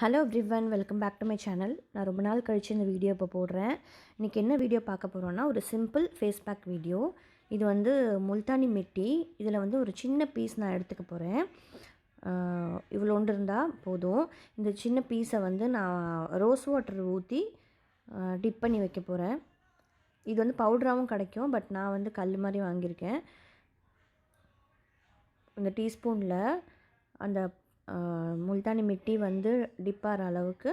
Hello everyone welcome back to my channel நான் ரொம்ப நாள் கழித்து இந்த வீடியோ இப்போ போடுறேன். இன்றைக்கி என்ன வீடியோ பார்க்க போகிறோன்னா ஒரு சிம்பிள் ஃபேஸ் பேக் வீடியோ இது வந்து முல்தானி மிட்டி. இதில் வந்து ஒரு சின்ன பீஸ் நான் எடுத்துக்க போகிறேன் இவ்வளோண்டு இருந்தால் போதும். இந்த சின்ன பீஸை வந்து நான் ரோஸ் வாட்டர் ஊற்றி டிப் பண்ணி வைக்க போகிறேன் இது வந்து பவுடராகவும் கிடைக்கும் பட் நான் வந்து கல் மாதிரி வாங்கியிருக்கேன். இந்த டீஸ்பூனில் அந்த முல்தானி மிட்டி வந்து டிப்பாகிற அளவுக்கு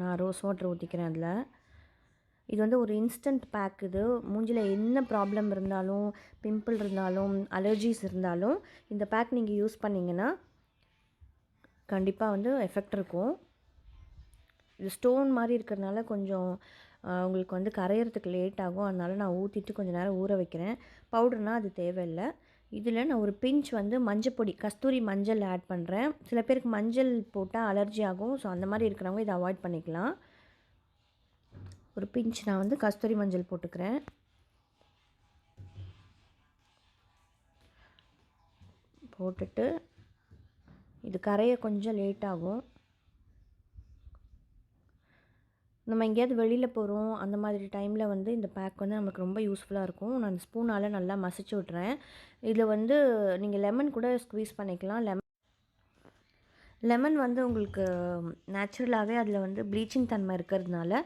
நான் ரோஸ் வாட்டர் ஊற்றிக்கிறேன் அதில். இது வந்து ஒரு இன்ஸ்டன்ட் பேக் இது. மூஞ்சில் என்ன ப்ராப்ளம் இருந்தாலும் பிம்பிள் இருந்தாலும் அலர்ஜிஸ் இருந்தாலும் இந்த பேக் நீங்கள் யூஸ் பண்ணிங்கன்னா கண்டிப்பாக வந்து எஃபெக்ட் இருக்கும். இது ஸ்டோன் மாதிரி இருக்கிறதுனால கொஞ்சம் உங்களுக்கு வந்து கரையிறதுக்கு லேட் ஆகும். அதனால் நான் ஊற்றிட்டு கொஞ்சம் நேரம் ஊற வைக்கிறேன். பவுடர்னால் அது தேவையில்லை. இதில் நான் ஒரு பிஞ்ச் வந்து மஞ்சப்பொடி கஸ்தூரி மஞ்சள் ஆட் பண்ணுறேன் சில பேருக்கு மஞ்சள் போட்டால் அலர்ஜி ஆகும். ஸோ அந்த மாதிரி இருக்கிறவங்க இதை அவாய்ட் பண்ணிக்கலாம். ஒரு பிஞ்ச் நான் வந்து கஸ்தூரி மஞ்சள் போட்டுக்கிறேன். போட்டுட்டு இது கரைய கொஞ்சம் லேட் ஆகும். நம்ம எங்கேயாவது வெளியில் போகிறோம் அந்த மாதிரி டைமில் வந்து இந்த பேக் வந்து நமக்கு ரொம்ப யூஸ்ஃபுல்லாக இருக்கும். நான் அந்த ஸ்பூனால் நல்லா மசிச்சு விட்றேன் இதில் வந்து நீங்கள் லெமன் கூட ஸ்க்வீஸ் பண்ணிக்கலாம். லெமன் லெமன் வந்து உங்களுக்கு நேச்சுரலாகவே அதில் வந்து ப்ளீச்சிங் தன்மை இருக்கிறதுனால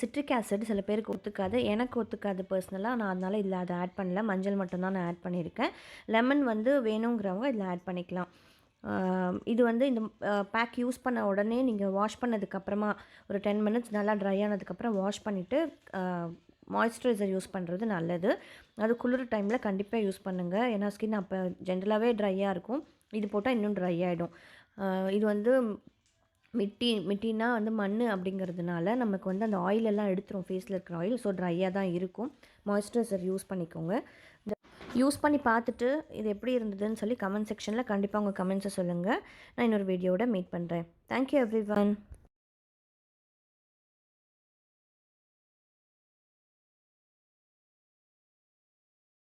சிட்ரிக் ஆசிட் சில பேருக்கு ஒத்துக்காது. எனக்கு ஒத்துக்காது பர்சனலாக நான் அதனால் இதில் அதை ஆட் பண்ணல. மஞ்சள் மட்டும்தான் நான் ஆட் பண்ணியிருக்கேன். லெமன் வந்து வேணுங்கிறவங்க இதில் ஆட் பண்ணிக்கலாம். இது வந்து இந்த பேக் யூஸ் பண்ண உடனே நீங்கள் வாஷ் பண்ணதுக்கப்புறமா ஒரு டென் மினிட்ஸ் நல்லா ட்ரை ஆனதுக்கப்புறம் வாஷ் பண்ணிவிட்டு மாய்ஸ்சரைசர் யூஸ் பண்ணுறது நல்லது. அது குளிர் டைமில் கண்டிப்பாக யூஸ் பண்ணுங்கள் ஏன்னா ஸ்கின் அப்போ ஜென்ரலாகவே ட்ரையாக இருக்கும். இது போட்டால் இன்னும் ட்ரை ஆகிடும் இது வந்து மிட்டி மிட்டினா வந்து மண் அப்படிங்கிறதுனால நமக்கு வந்து அந்த ஆயிலெல்லாம் எடுத்துரும். ஃபேஸில் இருக்கிற ஆயில் ஸோ ட்ரையாக தான் இருக்கும். மாய்ஸ்சரைசர் யூஸ் பண்ணிக்கோங்க. யூஸ் பண்ணி பார்த்துட்டு இது எப்படி இருந்ததுன்னு சொல்லி கமெண்ட் செக்ஷனில் கண்டிப்பாக உங்கள் கமெண்ட்ஸை சொல்லுங்கள் நான் இன்னொரு வீடியோவோட மீட் பண்ணுறேன் தேங்க்யூ எவ்ரி ஒன்